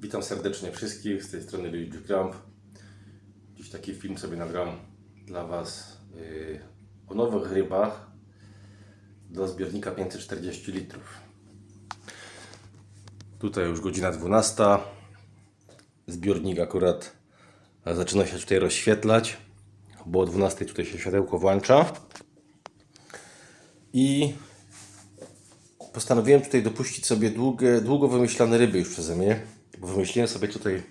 Witam serdecznie wszystkich, z tej strony Luigi Kramp. Dziś taki film sobie nagram dla Was yy, o nowych rybach do zbiornika 540 litrów. Tutaj już godzina 12. Zbiornik akurat zaczyna się tutaj rozświetlać, bo o 12 tutaj się światełko włącza. I postanowiłem tutaj dopuścić sobie długie, długo wymyślane ryby już przeze mnie, bo wymyśliłem sobie tutaj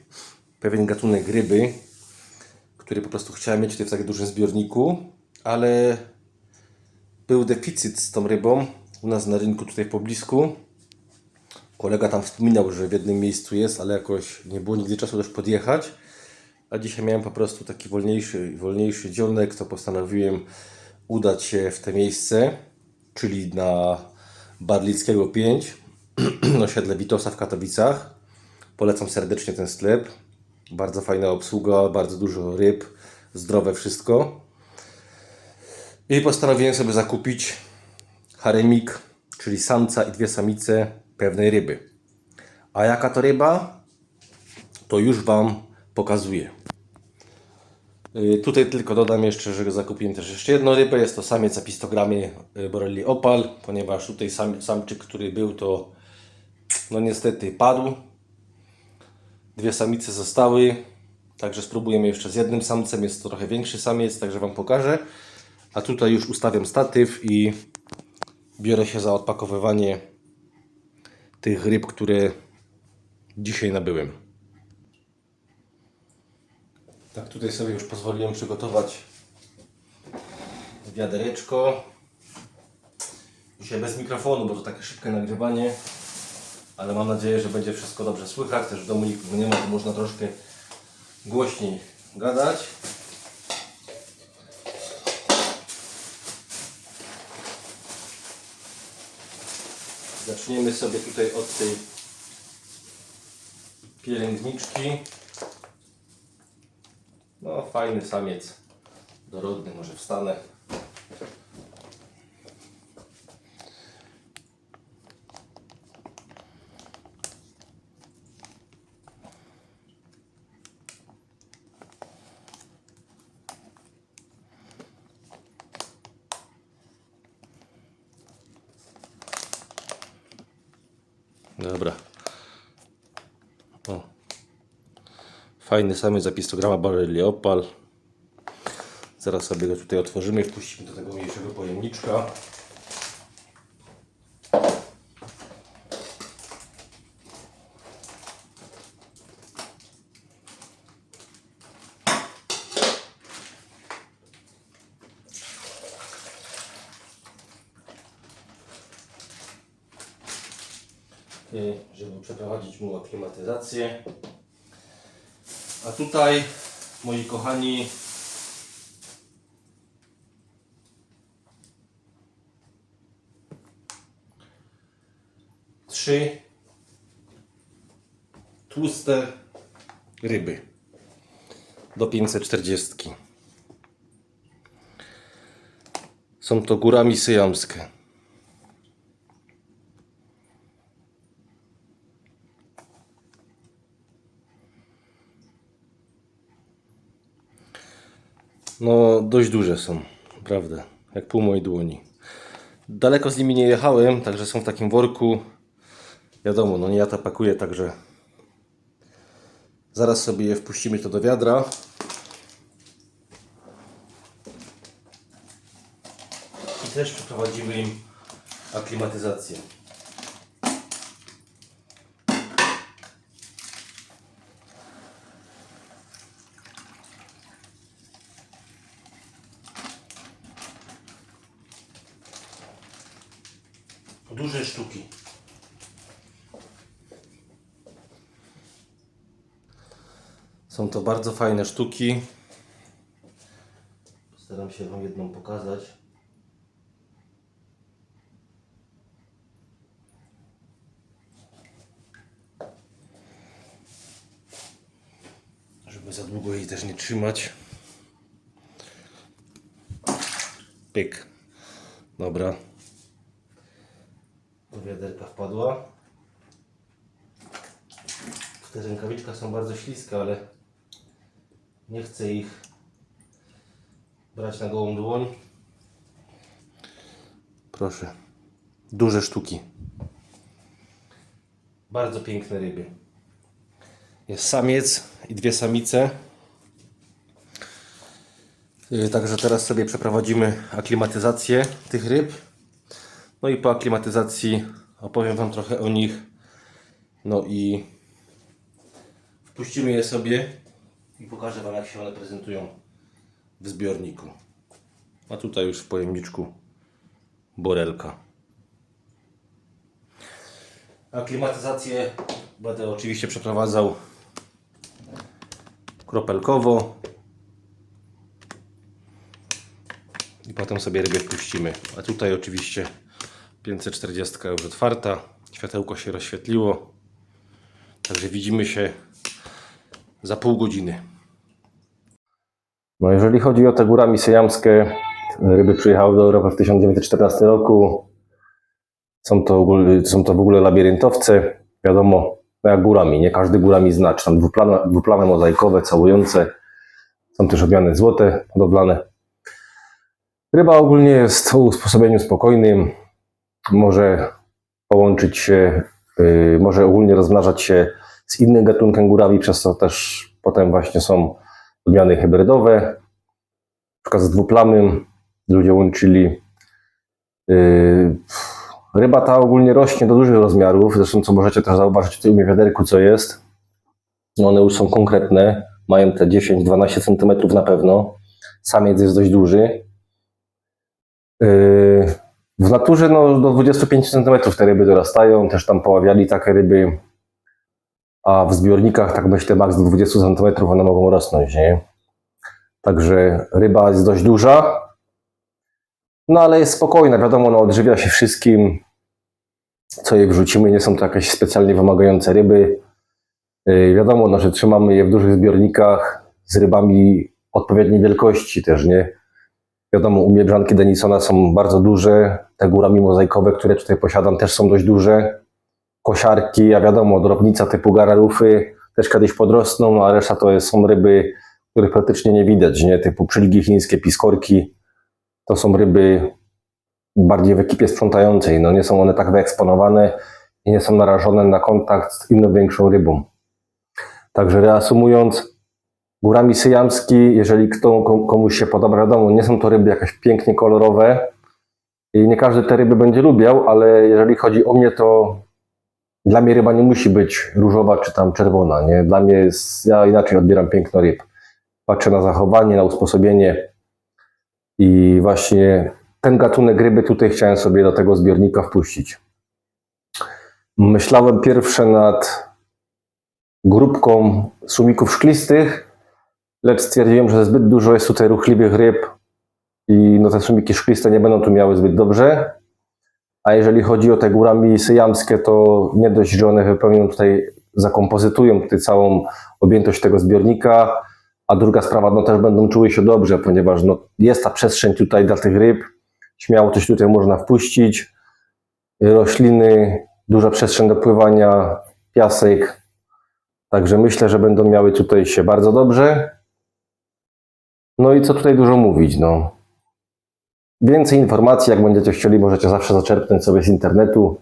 pewien gatunek ryby, który po prostu chciałem mieć tutaj w tak dużym zbiorniku, ale był deficyt z tą rybą u nas na rynku tutaj poblisku. Kolega tam wspominał, że w jednym miejscu jest, ale jakoś nie było nigdy czasu też podjechać. A dzisiaj miałem po prostu taki wolniejszy, wolniejszy dzionek, to postanowiłem udać się w te miejsce, czyli na Barlickiego 5, na osiedle Witosa w Katowicach. Polecam serdecznie ten sklep. Bardzo fajna obsługa, bardzo dużo ryb, zdrowe wszystko. I postanowiłem sobie zakupić haremik, czyli samca i dwie samice pewnej ryby. A jaka to ryba? To już Wam pokazuję. Y, Tutaj tylko dodam jeszcze, że zakupiłem też jeszcze jedną rybę. Jest to samiec o pistogramie y, Borelli Opal, ponieważ tutaj sam, samczyk, który był, to no niestety padł. Dwie samice zostały, także spróbujemy jeszcze z jednym samcem. Jest to trochę większy samiec, także Wam pokażę. A tutaj już ustawiam statyw i biorę się za odpakowywanie tych ryb, które dzisiaj nabyłem. Tak, tutaj sobie już pozwoliłem przygotować wiadereczko. Dzisiaj bez mikrofonu, bo to takie szybkie nagrywanie, ale mam nadzieję, że będzie wszystko dobrze słychać. Też w domu nikogo nie ma, to można troszkę głośniej gadać. Zaczniemy sobie tutaj od tej pielęgniczki. No, fajny samiec. Dorodny, może wstanę. Dobra. O. Fajny samiec zapistograma Barelli Opal. Zaraz sobie go tutaj otworzymy wpuścimy do tego mniejszego pojemniczka. I żeby przeprowadzić mu aklimatyzację. A tutaj, moi kochani, trzy tłuste ryby do 540. Są to górami syjamskie. No, dość duże są, naprawdę. Jak pół mojej dłoni. Daleko z nimi nie jechałem, także są w takim worku. Wiadomo, no nie ja to pakuję, także zaraz sobie je wpuścimy to do wiadra. I też przeprowadzimy im aklimatyzację. Duże sztuki. Są to bardzo fajne sztuki. Staram się Wam jedną pokazać. Żeby za długo jej też nie trzymać. Pyk. Dobra. Wpadła. w tych rękawiczkach są bardzo śliskie, ale nie chcę ich brać na gołą dłoń. Proszę. Duże sztuki. Bardzo piękne ryby. Jest samiec i dwie samice. Yy, Także teraz sobie przeprowadzimy aklimatyzację tych ryb. No i po aklimatyzacji opowiem Wam trochę o nich. No i wpuścimy je sobie i pokażę Wam jak się one prezentują w zbiorniku. A tutaj już w pojemniczku borelka. Aklimatyzację będę oczywiście przeprowadzał kropelkowo i potem sobie ryby wpuścimy. A tutaj oczywiście 540 już otwarta, światełko się rozświetliło, także widzimy się za pół godziny. No jeżeli chodzi o te górami syjamskie, ryby przyjechały do Europy w 1914 roku. Są to, są to w ogóle labiryntowce, wiadomo, no jak górami, nie każdy górami zna, czy tam dwuplane, dwuplane mozaikowe, całujące. Są też odmiany złote, hodowlane. Ryba ogólnie jest o usposobieniu spokojnym, może połączyć się, yy, może ogólnie rozmnażać się z innym gatunkiem górami, przez co też potem właśnie są odmiany hybrydowe. Na przykład z dwuplamym ludzie łączyli. Yy, ryba ta ogólnie rośnie do dużych rozmiarów, zresztą co możecie też zauważyć w wiaderku, co jest. One już są konkretne, mają te 10-12 cm na pewno. Samiec jest dość duży. W naturze no, do 25 cm te ryby dorastają, też tam poławiali takie ryby, a w zbiornikach, tak myślę, maks do 20 cm one mogą rosnąć, nie? Także ryba jest dość duża, no ale jest spokojna, wiadomo, no, odżywia się wszystkim, co jej wrzucimy, nie są to jakieś specjalnie wymagające ryby. Yy, wiadomo, no, że trzymamy je w dużych zbiornikach z rybami odpowiedniej wielkości też, nie? Wiadomo, u mnie Denisona są bardzo duże, te górami mozaikowe, które tutaj posiadam, też są dość duże. Kosiarki, a wiadomo, drobnica typu gararufy też kiedyś podrosną, a reszta to są ryby, których praktycznie nie widać, nie? Typu przylgi chińskie, piskorki. To są ryby bardziej w ekipie sprzątającej, no nie są one tak wyeksponowane i nie są narażone na kontakt z inną większą rybą. Także reasumując, górami syjamski, jeżeli kto, kom- komuś się podoba, wiadomo, nie są to ryby jakieś pięknie kolorowe i nie każdy te ryby będzie lubiał, ale jeżeli chodzi o mnie, to dla mnie ryba nie musi być różowa czy tam czerwona, nie? Dla mnie jest, ja inaczej odbieram piękno ryb. Patrzę na zachowanie, na usposobienie i właśnie ten gatunek ryby tutaj chciałem sobie do tego zbiornika wpuścić. Myślałem pierwsze nad grupką sumików szklistych, lecz stwierdziłem, że zbyt dużo jest tutaj ruchliwych ryb i no te sumiki szkliste nie będą tu miały zbyt dobrze. A jeżeli chodzi o te górami syjamskie, to nie dość, że one wypełnią tutaj, zakompozytują tutaj całą objętość tego zbiornika, a druga sprawa, no też będą czuły się dobrze, ponieważ no, jest ta przestrzeń tutaj dla tych ryb, śmiało coś tutaj można wpuścić, rośliny, duża przestrzeń do pływania, piasek, także myślę, że będą miały tutaj się bardzo dobrze. No i co tutaj dużo mówić, no. Więcej informacji, jak będziecie chcieli, możecie zawsze zaczerpnąć sobie z internetu.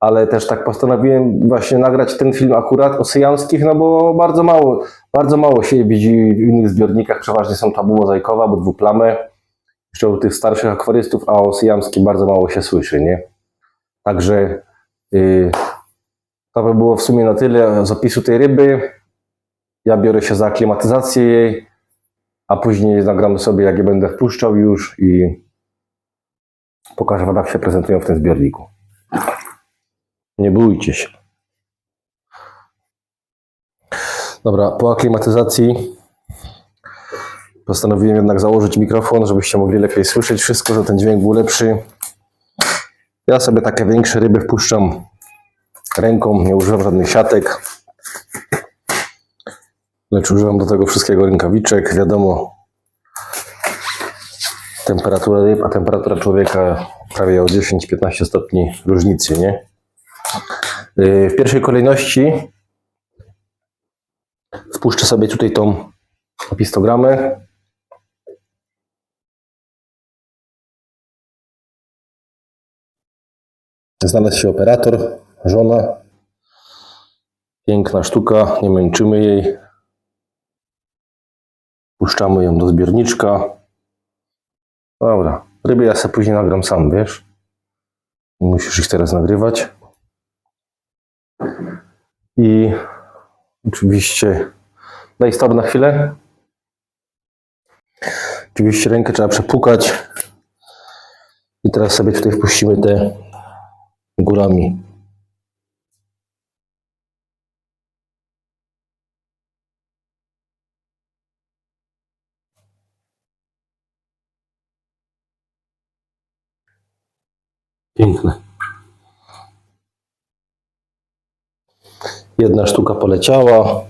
Ale też tak postanowiłem właśnie nagrać ten film akurat o syjamskich, no bo bardzo mało, bardzo mało się widzi w innych zbiornikach. Przeważnie są tabu mozaikowe albo dwuplame. Jeszcze u tych starszych akwarystów, a o syjamskim bardzo mało się słyszy, nie? Także yy, to by było w sumie na tyle z opisu tej ryby. Ja biorę się za aklimatyzację jej, a później nagramy sobie, jak je będę wpuszczał już i pokażę Wam, jak się prezentują w tym zbiorniku. Nie bójcie się. Dobra, po aklimatyzacji postanowiłem jednak założyć mikrofon, żebyście mogli lepiej słyszeć wszystko, żeby ten dźwięk był lepszy. Ja sobie takie większe ryby wpuszczam ręką, nie używam żadnych siatek. Lecz używam do tego wszystkiego rękawiczek. Wiadomo, temperatura ryb, a temperatura człowieka prawie o 10-15 stopni różnicy, nie? Yy, W pierwszej kolejności Wpuszczę sobie tutaj tą histogramę. Znalazł się operator, żona. Piękna sztuka, nie męczymy jej. Puszczamy ją do zbiorniczka. Dobra, ryby ja sobie później nagram sam, wiesz? Musisz ich teraz nagrywać. I oczywiście daj stop na chwilę. Oczywiście rękę trzeba przepukać. I teraz sobie tutaj wpuścimy te górami. Piękne. Jedna sztuka poleciała.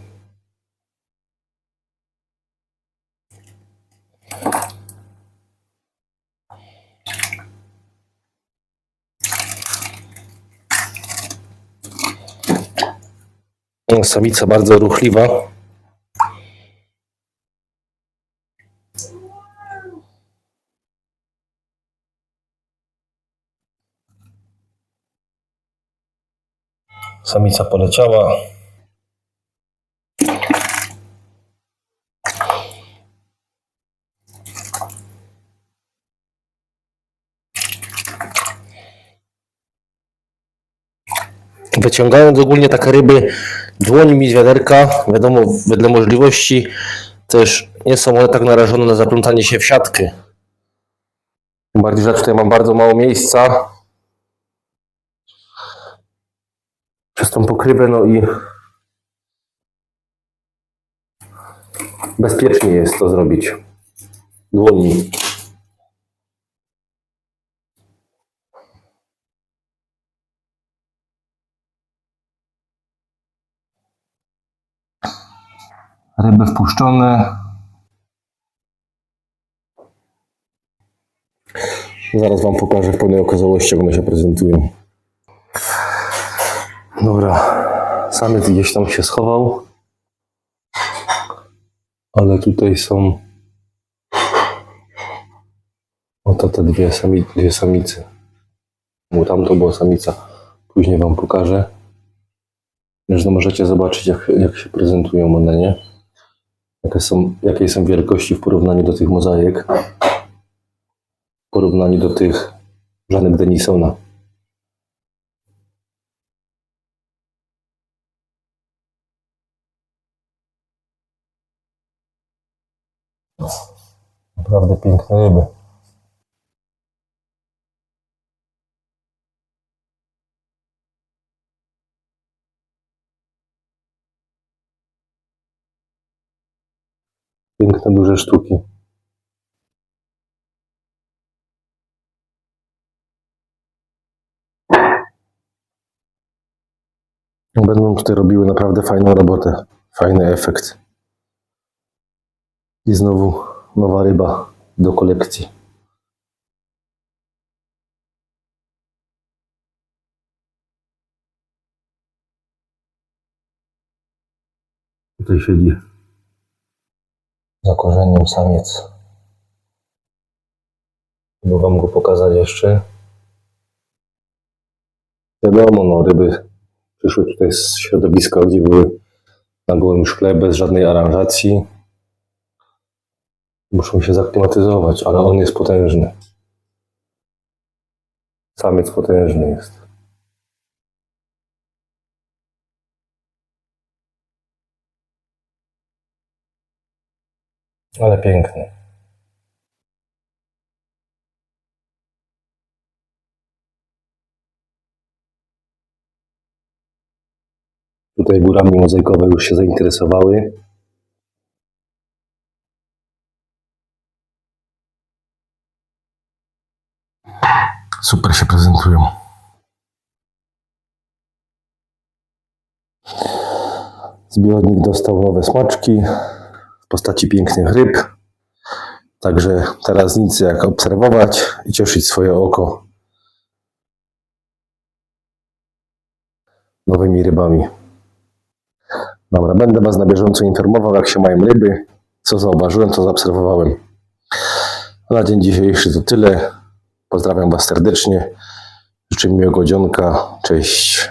Samica bardzo ruchliwa. Samica poleciała. Wyciągając ogólnie takie ryby dłońmi z wiaderka, wiadomo, wedle możliwości, też nie są one tak narażone na zaplątanie się w siatkę. Tym bardziej, że tutaj mam bardzo mało miejsca. Przez tą pokrywę, no i bezpiecznie jest to zrobić dłoni. Ryby wpuszczone. Zaraz Wam pokażę w pełnej okazałości, jak one się prezentują. Dobra, samiec gdzieś tam się schował. Ale tutaj są oto te dwie, sami, dwie samice. Bo tam to była samica. Później Wam pokażę. Zresztą możecie zobaczyć, jak, jak się prezentują one, nie? Jakie są, jakiej są wielkości w porównaniu do tych mozaik. W porównaniu do tych żanek Denisona. Naprawdę piękne ryby. Piękne, duże sztuki. Będą tutaj robiły naprawdę fajną robotę. Fajny efekt. I znowu nowa ryba do kolekcji. Tutaj siedzi za korzeniem samiec. Bo wam go pokazać jeszcze. Wiadomo, no ryby przyszły tutaj z środowiska, gdzie były na gołym szkle, bez żadnej aranżacji. Muszą się zaklimatyzować, ale on jest potężny. Samiec potężny jest. Ale piękny. Tutaj górami mozaikowe już się zainteresowały. Super się prezentują. Zbiornik dostał nowe smaczki w postaci pięknych ryb. Także teraz nic jak obserwować i cieszyć swoje oko nowymi rybami. Dobra, będę Was na bieżąco informował, jak się mają ryby, co zauważyłem, co zaobserwowałem. Na dzień dzisiejszy to tyle. Pozdrawiam Was serdecznie. Życzę miłego dzionka. Cześć.